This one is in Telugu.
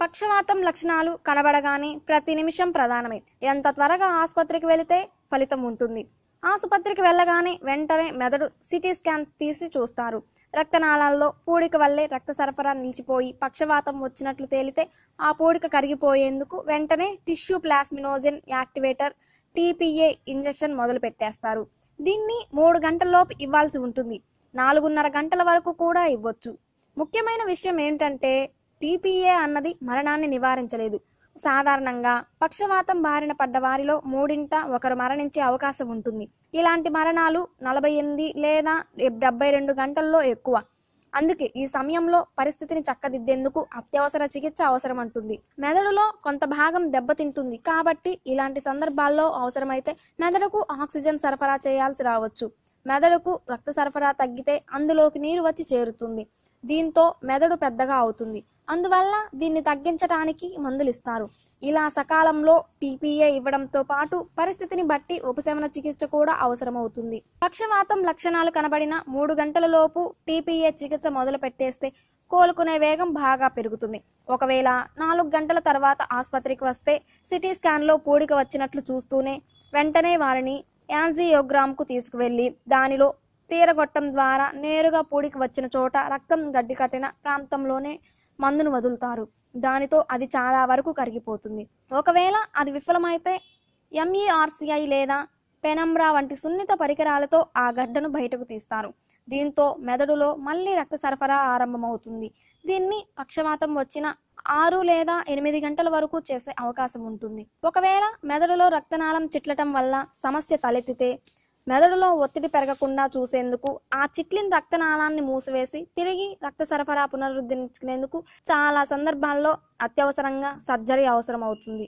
పక్షవాతం లక్షణాలు కనబడగానే ప్రతి నిమిషం ప్రధానమే. ఎంత త్వరగా ఆసుపత్రికి వెళితే ఫలితం ఉంటుంది. ఆసుపత్రికి వెళ్ళగానే వెంటనే మెదడు సిటీ స్కాన్ తీసి చూస్తారు. రక్తనాళాల్లో పూడిక వల్లే రక్త సరఫరా నిలిచిపోయి పక్షవాతం వచ్చినట్లు తేలితే ఆ పూడిక కరిగిపోయేందుకు వెంటనే tissue plasminogen activator TPA injection మొదలు పెట్టేస్తారు. దీన్ని మూడు గంటల్లోపు ఇవ్వాల్సి ఉంటుంది. నాలుగున్నర గంటల వరకు కూడా ఇవ్వచ్చు. ముఖ్యమైన విషయం ఏంటంటే టీపీఏ అన్నది మరణాన్ని నివారించలేదు. సాధారణంగా పక్షవాతం బారిన పడ్డ వారిలో మూడింట ఒకరు మరణించే అవకాశం ఉంటుంది. ఇలాంటి మరణాలు నలభై ఎనిమిది లేదా డెబ్బై రెండు గంటల్లో ఎక్కువ. అందుకే ఈ సమయంలో పరిస్థితిని చక్కదిద్దేందుకు అత్యవసర చికిత్స అవసరం అంటుంది మెదడులో కొంత భాగం దెబ్బతింటుంది కాబట్టి ఇలాంటి సందర్భాల్లో అవసరమైతే మెదడుకు ఆక్సిజన్ సరఫరా చేయాల్సి రావచ్చు. మెదడుకు రక్త సరఫరా తగ్గితే అందులోకి నీరు వచ్చి చేరుతుంది. దీంతో మెదడు పెద్దగా అవుతుంది. అందువల్ల దీన్ని తగ్గించడానికి మందులు ఇస్తారు ఇలా సకాలంలో టీపీఏ ఇవ్వడంతో పాటు పరిస్థితిని బట్టి ఉపశమన చికిత్స కూడా అవసరమవుతుంది. పక్షవాతం లక్షణాలు కనబడిన మూడు గంటలలోపు టీపీఏ చికిత్స మొదలు పెట్టేస్తే కోలుకునే వేగం బాగా పెరుగుతుంది. ఒకవేళ నాలుగు గంటల తర్వాత ఆసుపత్రికి వస్తే సిటీ స్కాన్లో పూడిక వచ్చినట్లు చూస్తూనే వెంటనే వారిని యాంజియోగ్రామ్కు తీసుకువెళ్ళి దానిలో తీరగొట్టం ద్వారా నేరుగా పూడికి వచ్చిన చోట రక్తం గడ్డి కట్టిన ప్రాంతంలోనే మందును వదులుతారు. దానితో అది చాలా వరకు కరిగిపోతుంది. ఒకవేళ అది విఫలమైతే ఎంఈఆర్సిఐ లేదా పెనమ్రా వంటి సున్నిత పరికరాలతో ఆ గడ్డను బయటకు తీస్తారు. దీంతో మెదడులో మళ్ళీ రక్త సరఫరా ఆరంభమవుతుంది. దీన్ని పక్షవాతం వచ్చిన ఆరు లేదా ఎనిమిది గంటల వరకు చేసే అవకాశం ఉంటుంది. ఒకవేళ మెదడులో రక్తనాళం చిట్లటం వల్ల సమస్య తలెత్తితే మెదడులో ఒత్తిడి పెరగకుండా చూసేందుకు ఆ చిట్లిన రక్తనాళాన్ని మూసివేసి తిరిగి రక్త సరఫరా పునరుద్ధరించుకునేందుకు చాలా సందర్భాల్లో అత్యవసరంగా సర్జరీ అవసరం అవుతుంది